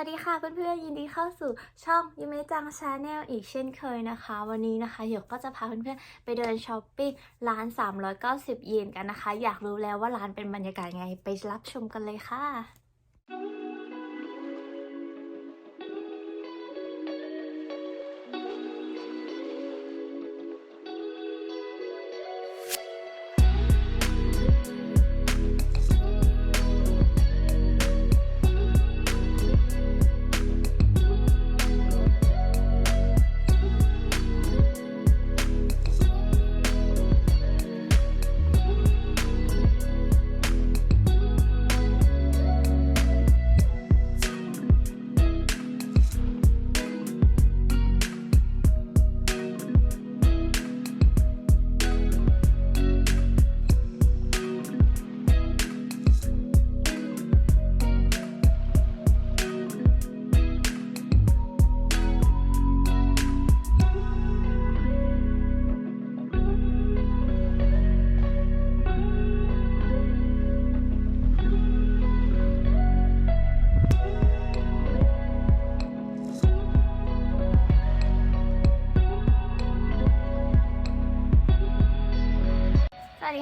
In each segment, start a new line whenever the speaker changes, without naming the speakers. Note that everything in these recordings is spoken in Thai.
วัสดีค่ะเพื่อนๆยินดีเข้าสู่ช่องยูเมจังชาแนลอีกเช่นเคยนะคะ วันนี้นะคะหยกก็จะพาเพื่อนๆไปเดินช้อปปิ้งร้าน 390 เยนกันนะคะ อยากรู้แล้วว่าร้านเป็นบรรยากาศไงไปรับชมกันเลยค่ะ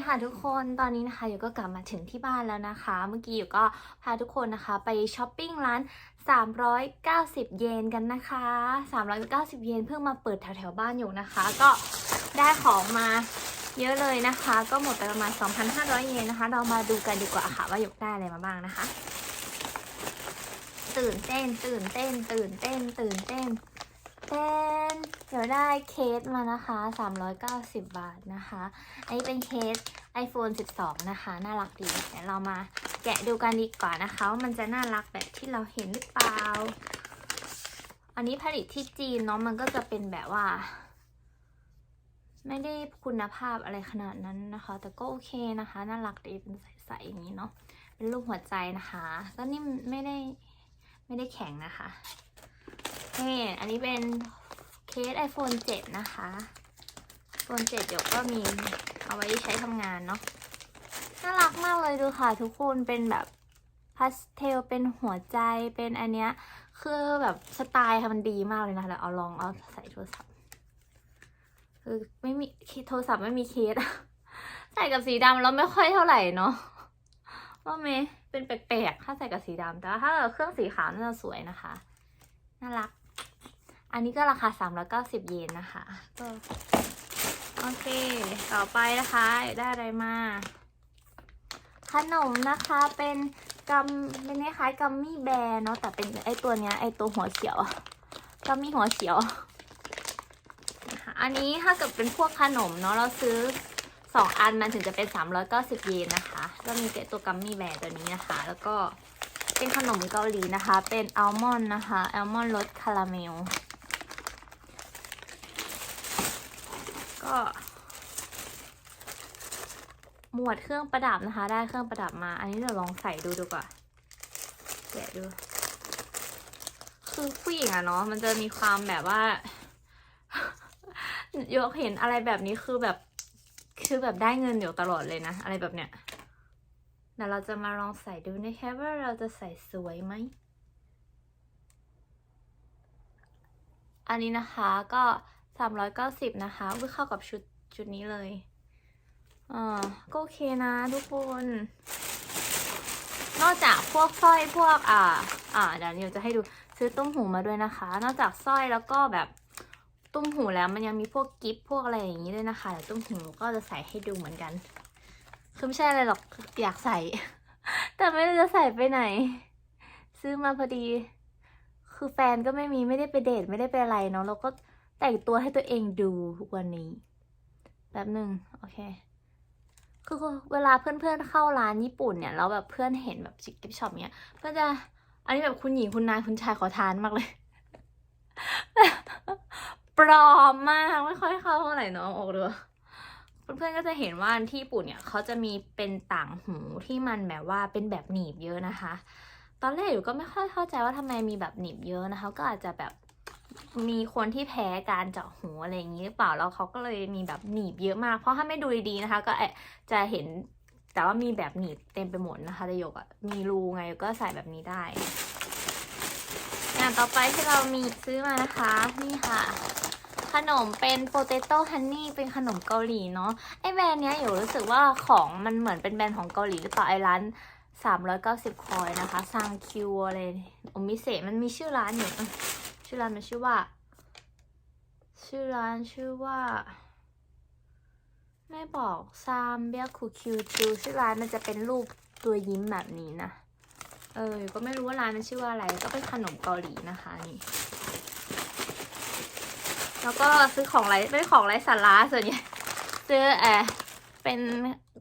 ค่ะทุกคนตอนนี้นะคะอยู่ก็กลับมาถึงที่บ้านแล้วนะคะ เมื่อกี้อยู่ก็พาทุกคนนะคะ ไปช้อปปิ้งร้าน 390 เยนกันนะคะ 390 เยนเพิ่งมาเปิดแถวๆบ้านอยู่นะคะ ก็ได้ของมาเยอะเลยนะคะ ก็หมดไปประมาณ 2,500 เยนนะคะ เรามาดูกันดีกว่าค่ะว่าหยกได้อะไรมาบ้างนะคะ ตื่นเต้นตื่นเต้น ตื่นเต้นตื่นเต้น เต้นเดี๋ยวได้เคสมานะคะ 390 บาทนะคะ อันนี้เป็นเคส iPhone 12 นะคะ น่ารักดีเดี๋ยวเรามาแกะดูกันดีกว่านะคะว่ามันจะน่ารักแบบที่เราเห็นหรือเปล่า อันนี้ผลิตที่จีนเนาะมันก็จะเป็นแบบว่า ไม่ได้คุณภาพอะไรขนาดนั้นนะคะ แต่ก็โอเคนะคะ น่ารักดีเป็นใสๆอย่างนี้เนาะเป็นรูปหัวใจนะคะ ก็นิ่มไม่ได้ไม่ได้แข็งนะคะ นี่อันนี้เป็นเคส iPhone 7 นะคะ iPhone 7 เดี๋ยวก็มีเอาไว้ใช้ทำงานเนาะ น่ารักมากเลยดูค่ะทุกคน เป็นแบบพาสเทล เป็นหัวใจ เป็นอันเนี้ย คือแบบสไตล์ค่ะมันดีมากเลยนะคะเดี๋ยวเอาลองเอาใส่โทรศัพท์ คือไม่มีโทรศัพท์ไม่มีเคส ใส่กับสีดำแล้วไม่ค่อยเท่าไหร่เนาะว่าเมเป็นแปลกๆ ถ้าใส่กับสีดำแต่ถ้าเครื่องสีขาวน่าจะสวยนะคะ น่ารัก อันนี้ก็ราคา 390 เยนนะคะก็โอเค ต่อไปนะคะได้อะไรมา ขนมนะคะเป็นกัมเป็นคล้ายๆกัมมี่แบร์เนาะแต่เป็นไอตัวเนี้ยไอตัวหัวเขียวกัมมี่หัวเขียวนะคะอันนี้ถ้าเกิดเป็นพวกขนมเนาะเราซื้อสองอันมันถึงจะเป็น 390 เยนนะคะก็มีตัวกัมมี่แบร์ตัวนี้นะคะ แล้วก็เป็นขนมเกาหลีนะคะ เป็นอัลมอนด์นะคะอัลมอนด์รสคาราเมล ก็ หมวดเครื่องประดับนะคะ ได้เครื่องประดับมา อันนี้เดี๋ยวลองใส่ดูดูก่อนแกะดู คือผู้หญิงอะเนาะมันจะมีความแบบว่า ยกเห็นอะไรแบบนี้คือแบบ คือแบบได้เงินอยู่ตลอดเลยนะ อะไรแบบเนี้ยเดี๋ยวเราจะมาลองใส่ดูนะคะว่าเราจะใส่สวยไหมอันนี้นะคะก็ 390 นะคะก็เข้ากับชุดชุดนี้เลยอ่าก็โอเคนะทุกคน นอกจากพวกสร้อยพวกอ่า อ่าเดี๋ยวเราจะให้ดูซื้อตุ้มหูมาด้วยนะคะ นอกจากสร้อยแล้วก็แบบตุ้มหูแล้วมันยังมีพวกกิฟพวกอะไรอย่างนี้ด้วยนะคะเดี๋ยวตุ้มหูก็จะใส่ให้ดูเหมือนกันคือไม่ใช่อะไรหรอกอยากใส่ แต่ไม่รู้จะใส่ไปไหน ซื้อมาพอดี คือแฟนก็ไม่มีไม่ได้ไปเดทไม่ได้ไปอะไรเนาะเราก็ แต่งตัวให้ตัวเองดูทุกวันนี้แป๊บหนึ่งโอเคคือเวลาเพื่อนๆเข้าร้านญี่ปุ่นเนี่ยแล้วแบบเพื่อนเห็นแบบชิคกิฟช็อปเนี้ยเพื่อนจะอันนี้แบบคุณหญิงคุณนายคุณชายขอทานมากเลยปลอมมากไม่ค่อยเข้าเท่าไหร่เนาะออกดูเพื่อนๆก็จะเห็นว่าที่ญี่ปุ่นเนี่ยเขาจะมีเป็นต่างหูที่มันแบบว่าเป็นแบบหนีบเยอะนะคะ ตอนแรกอยู่ก็ไม่ค่อยเข้าใจว่าทำไมมีแบบหนีบเยอะนะคะ ก็อาจจะแบบ มีคนที่แพ้การเจาะหูอะไรอย่างนี้หรือเปล่าแล้วเขาก็เลยมีแบบหนีบเยอะมาก เพราะถ้าไม่ดูดีๆนะคะ ก็แอบจะเห็นแต่ว่ามีแบบหนีบเต็มไปหมดนะคะแต่ยกอะมีรูไงก็ใส่แบบนี้ได้อย่างต่อไปที่เรามีซื้อมานะคะ นี่ค่ะ ขนมเป็นโปเตโต้ฮันนี่เป็นขนมเกาหลีเนาะไอแบรนด์เนี้ยอยู่รู้สึกว่าของมันเหมือนเป็นแบรนด์ของเกาหลีหรือเปล่าไอร้าน390 คอยนะคะซังคิวอะไรโอมิเซมันมีชื่อร้านอยู่ ชื่อร้านมันชื่อว่า ชื่อร้านชื่อว่า ไม่บอกซามเบียคูคิวคิวชื่อร้านมันจะเป็นรูปตัวยิ้มแบบนี้นะ เออ ก็ไม่รู้ว่าร้านมันชื่อว่าอะไร ก็เป็นขนมเกาหลีนะคะนี่แล้วก็ซื้อของไรไม่ของไรสาระส่วนใหญ่ซื้อแอเป็น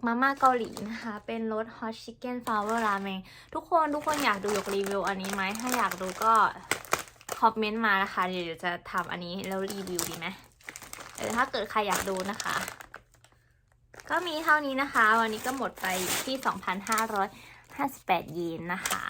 มาม่าเกาหลีนะคะ เป็นรส hot chicken flour ramen ทุกคนทุกคนอยากดูยกรีวิวอันนี้ไหมถ้าอยากดูก็ อมเมนต์มานะคะ เดี๋ยวจะทำอันนี้แล้วรีวิวดีไหมเออถ้าเกิดใครอยากดูนะคะ ก็มีเท่านี้นะคะ วันนี้ก็หมดไปที่ 2,558 เยนนะคะ